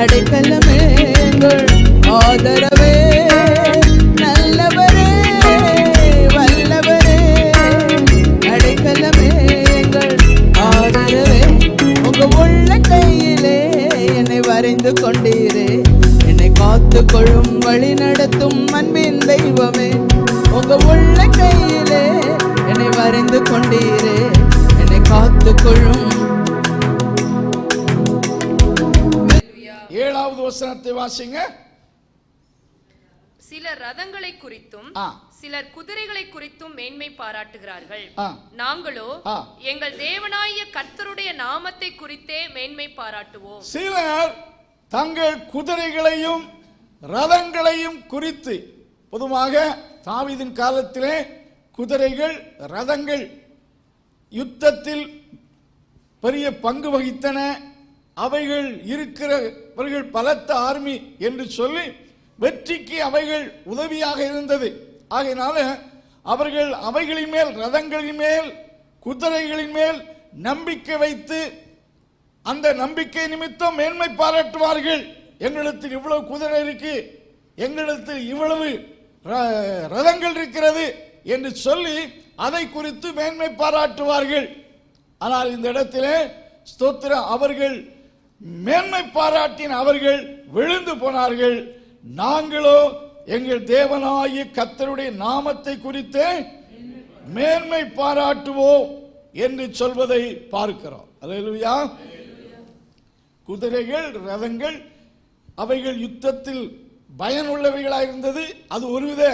நடைக்கலமே எங்கள் ஆதரவே. நல்லவரே வல்லவரே. நடைக்கலமே எங்கள் ஆதரவே. உங்க உள்ள கையிலே என்னை வரைந்து கொண்டீரே. என்னை காத்து கொள்ளும் வழி நடத்தும் அன்பின் தெய்வமே. உங்க உள்ள கையிலே என்னை ஏழாவது வசனத்தை வாசிங்க சிலர் ரதங்களை குறித்தும். சிலர் குதிரைகளை குறித்தும் மேன்மை பாராட்டுகிறார்கள். நாங்களோ. எங்கள் தேவனாய கர்த்தருடைய நாமத்தை குறித்தே மேன்மை பாராட்டுவோம் சிலர் தங்கள் குதிரைகளையும் ரதங்களையும் குறித்து பொதுவாக தாவீதின் காலத்திலே குதிரைகள் ரதங்கள் யுத்தத்தில் பெரிய பங்கு வகித்தன அவைகள் இருக்கிறவர்கள் பலத்த ஆர்மி என்று சொல்லி வெற்றிக்கு அவைகள் உதவியாக இருந்தது. ஆகையினால அவர்கள் அவைகளின் மேல் ரதங்களின் மேல் குதிரைகளின் மேல் நம்பிக்கை வைத்து அந்த நம்பிக்கை நிமித்தம் மேன்மை பாராட்டுவார்கள். எங்களிடத்தில் இவ்வளவு குதிரை இருக்கு எங்களிடத்தில் இவ்வளவு ர- ரதங்கள் இருக்கிறது என்று சொல்லி அதை குறித்து மேன்மை பாராட்டுவார்கள். ஆனால் இந்த இடத்திலே ஸ்தோத்திர அவர்கள் மேன்மை பாராட்டின அவர்கள் விழுந்து போனார்கள். நாங்களோ எங்கள் தேவனாகிய கத்தருடைய நாமத்தை குறித்தே மேன்மை பாராட்டுவோம் என்று சொல்வதை பார்க்கிறோம். அல்லேலூயா. குதிரைகள் ரதங்கள் அவைகள் யுத்தத்தில் பயனுள்ளவைகளாக இருந்தது. அது ஒருவித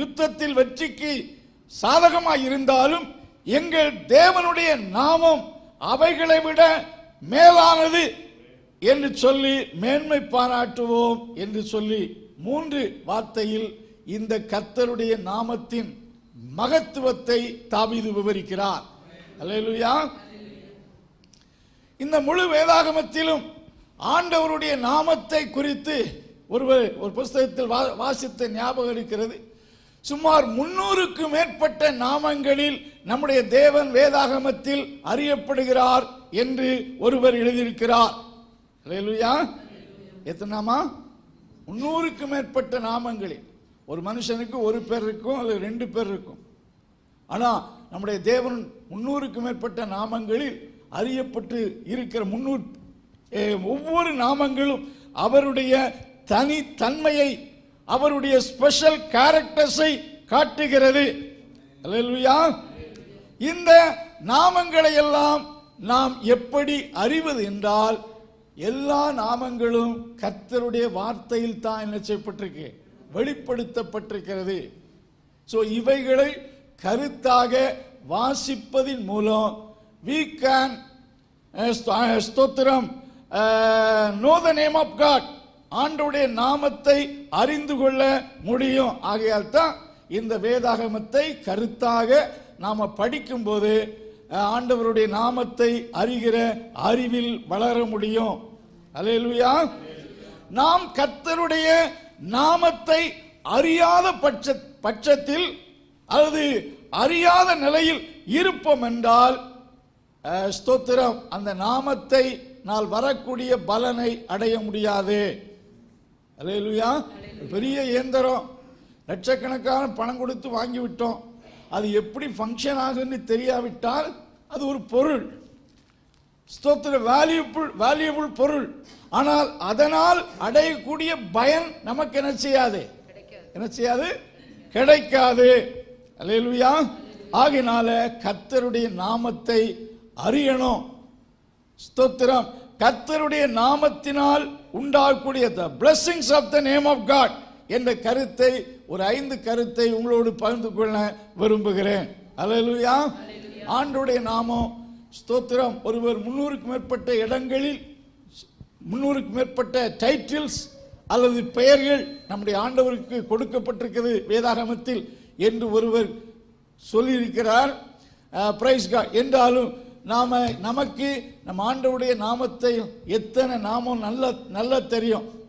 யுத்தத்தில் வெற்றிக்கு சாதகமாக இருந்தாலும் எங்கள் தேவனுடைய நாமம் அவைகளை விட மேலானது என்று சொல்லி மேன்மை பாராட்டுவோம் என்று சொல்லி மூன்று வார்த்தையில் இந்த கர்த்தருடைய நாமத்தின் மகத்துவத்தை தாவீது விவரிக்கிறார். அல்லேலூயா. இந்த முழு வேதாகமத்திலும் ஆண்டவருடைய நாமத்தை குறித்து ஒருவர் ஒரு புஸ்தகத்தில் வா- வாசித்த ஞாபகம் இருக்கிறது. சுமார் முன்னூறுக்கு மேற்பட்ட நாமங்களில் நம்முடைய தேவன் வேதாகமத்தில் அறியப்படுகிறார் என்று ஒருவர் எழுதியிருக்கிறார். எத்தனை நாமா முன்னூறுக்கு மேற்பட்ட நாமங்களில். ஒரு மனுஷனுக்கு ஒரு பேர் இருக்கும் அல்லது ரெண்டு பேர் இருக்கும். ஆனால் நம்முடைய தேவன் முன்னூறுக்கு மேற்பட்ட நாமங்களில் அறியப்பட்டு இருக்கிற முன்னூறு ஏ, ஒவ்வொரு நாமங்களும் அவருடைய தனித்தன்மையை அவருடைய ஸ்பெஷல் கேரக்டர்ஸை காட்டுகிறது. இந்த நாமங்களை எல்லாம் நாம் எப்படி அறிவது என்றால் எல்லா நாமங்களும் கர்த்தருடைய வார்த்தையில் தான் என்ன செய்யப்பட்டிருக்கு? வெளிப்படுத்தப்பட்டிருக்கிறது. ஸோ இவைகளை கருத்தாக வாசிப்பதின் மூலம் வி கேன் ஸ்தோத்திரம் know the name of God ஆண்டவுடைய நாமத்தை அறிந்து கொள்ள முடியும். ஆகையால் தான் இந்த வேதாகமத்தை கருத்தாக நாம் படிக்கும்போது ஆண்டவருடைய நாமத்தை அறிகிற அறிவில் வளர முடியும். அலையலுயா நாம் கத்தருடைய நாமத்தை அறியாத பட்ச பட்சத்தில் அல்லது அறியாத நிலையில் இருப்போம் என்றால் ஸ்தோத்திரம். அந்த நாமத்தை நான் வரக்கூடிய பலனை அடைய முடியாது. அல்லேலூயா பெரிய இயந்திரம். லட்சக்கணக்கான பணம் கொடுத்து வாங்கி விட்டோம் அது எப்படி ஃபங்க்ஷன் ஆகுன்னு தெரியாவிட்டால் அது ஒரு பொருள். ஸ்தோத்திர வேல்யூபிள் வேல்யூபிள் பொருள். ஆனால் அதனால் அடையக்கூடிய பயன் நமக்கு என்ன செய்யாது? என்ன செய்யாது? கிடைக்காது. அல்லேலூயா ஆகினால கர்த்தருடைய நாமத்தை அறியணும். ஸ்தோத்திரம். கர்த்தருடைய நாமத்தினால் உண்டாகக்கூடிய the blessings of the name of God என்ற கருத்தை ஒரு ஐந்து கருத்தை உங்களோடு பகிர்ந்து கொள்ள விரும்புகிறேன். அல்லேலூயா ஆண்டுடைய நாமம் ஸ்தோத்திரம். ஒருவர் முன்னூறுக்கு மேற்பட்ட இடங்களில் முன்னூறுக்கு மேற்பட்ட டைட்டில்ஸ் அல்லது பெயர்கள் நம்முடைய ஆண்டவருக்கு கொடுக்கப்பட்டிருக்கிறது வேதாகமத்தில் என்று ஒருவர் சொல்லியிருக்கிறார். பிரைஸ் காட் என்றாலும் நாம் நமக்கு நம் ஆண்டவுடைய நாமத்தை எத்தனை நாமம் நல்ல நல்ல தெரியும்?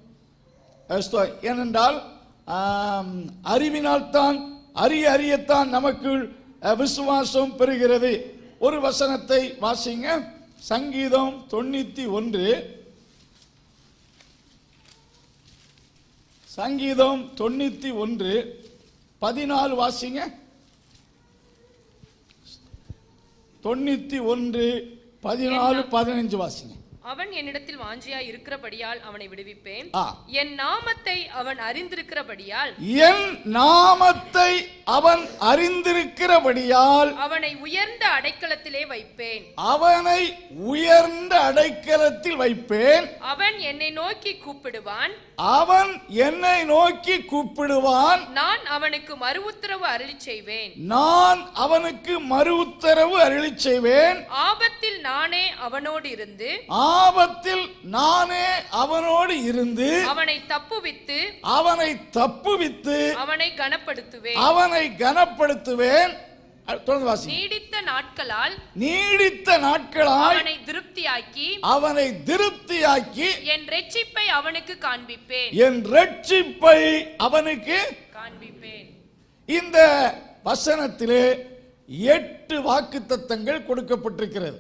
ஏனென்றால் அறிவினால்தான் அறிய அறியத்தான் நமக்குள் விசுவாசம் பெறுகிறது. ஒரு வசனத்தை வாசிங்க. சங்கீதம் தொண்ணூத்தி ஒன்று. சங்கீதம் தொண்ணூத்தி ஒன்று. பதினாலு வாசிங்க. தொண்ணூத்தி ஒன்று பதினாலு பதினஞ்சு வாசிங்க. அவன் என்னிடத்தில் வாஞ்சியாய் இருக்கிறபடியால் அவனை விடுவிப்பேன். என் நாமத்தை அவன் அறிந்திருக்கிறபடியால் என் நாமத்தை அவன் அறிந்திருக்கிறபடியால் அவனை உயர்ந்த அடைக்கலத்திலே வைப்பேன். அவனை உயர்ந்த அடைக்கலத்தில் வைப்பேன். அவன் என்னை நோக்கி கூப்பிடுவான். அவன் என்னை நோக்கி கூப்பிடுவான். நான் அவனுக்கு மறு உத்தரவு அருளி செய்வேன். நான் அவனுக்கு மறு உத்தரவு அருளிச் செய்வேன். ஆபத்தில் நானே அவனோடு இருந்து ஆபத்தில் நானே அவனோடு இருந்து அவனை தப்புவித்து அவனை தப்புவித்து அவனை கனப்படுத்துவேன். அவனை கனப்படுத்துவேன். நீடித்த நாட்களால் நீடித்த நாட்களாய் அவனை திருப்தியாக்கி அவனை திருப்தியாக்கி என் ரெட்சிப்பை அவனுக்கு காண்பிப்பேன். என் ரட்சிப்பை அவனுக்கு காண்பிப்பேன். இந்த வசனத்திலே எட்டு வாக்குத்தத்தங்கள் கொடுக்கப்பட்டிருக்கிறது.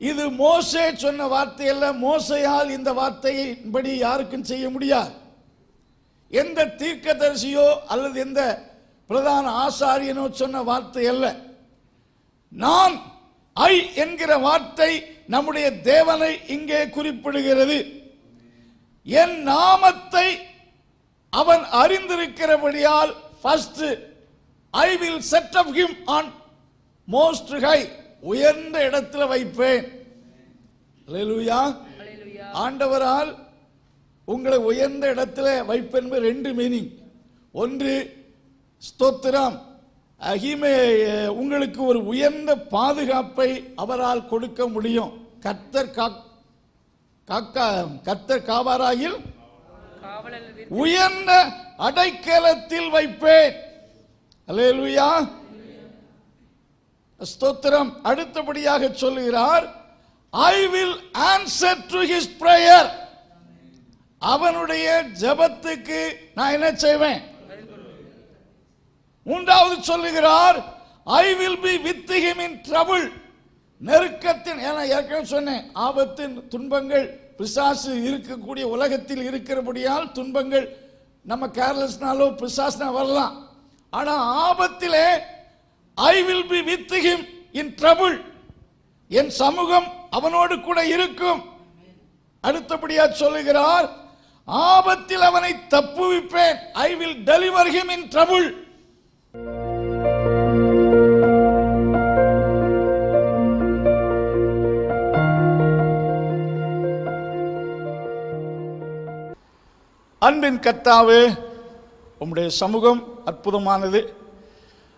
இது மோசே சொன்ன வார்த்தை அல்ல மோசையால் இந்த வார்த்தையின்படி யாருக்கும் செய்ய முடியாது. எந்த தீர்க்கதரிசியோ அல்லது எந்த பிரதான ஆசாரியனோ சொன்ன வார்த்தை அல்ல நான் ஐ என்கிற வார்த்தை நம்முடைய தேவனை இங்கே குறிப்பிடுகிறது. என் நாமத்தை அவன் அறிந்திருக்கிறபடியால் first I will set up him on most high உயர்ந்த இடத்துல வைப்பேன். ஆண்டவரால் உங்களை உயர்ந்த இடத்துல வைப்பேன் ரெண்டு மீனிங் ஒன்று ஸ்தோத்திரம். அகிமே உங்களுக்கு ஒரு உயர்ந்த பாதுகாப்பை அவரால் கொடுக்க முடியும். கர்த்தர் காக்- காக்கா கர்த்தர் காவாராயில் உயர்ந்த அடைக்கலத்தில் வைப்பேன். அல்லேலூயா. ஸ்தோத்திரம் அடுத்தபடியாக சொல்லுகிறார் I will answer to his prayer அவனுடைய ஜெபத்துக்கு நான் என்ன செய்வேன்? மூன்றாவது சொல்லுகிறார் I will be with him in trouble நெருக்கத்தின் ஏன்னா ஏற்கனவே சொன்னேன் ஆபத்தின் துன்பங்கள் பிசாசு இருக்கக்கூடிய உலகத்தில் இருக்கிறபடியால் துன்பங்கள் நம்ம கேர்லெஸ்னாலோ பிசாஸ்னா வரலாம். ஆனால் ஆபத்திலே I will be with him in trouble என் சமூகம் அவனோடு கூட இருக்கும். அடுத்தபடியா சொல்லுகிறார் ஆபத்தில் அவனை தப்புவிப்பேன். I will deliver him in trouble அன்பின் கத்தாவே உம்முடைய சமூகம் அற்புதமானது.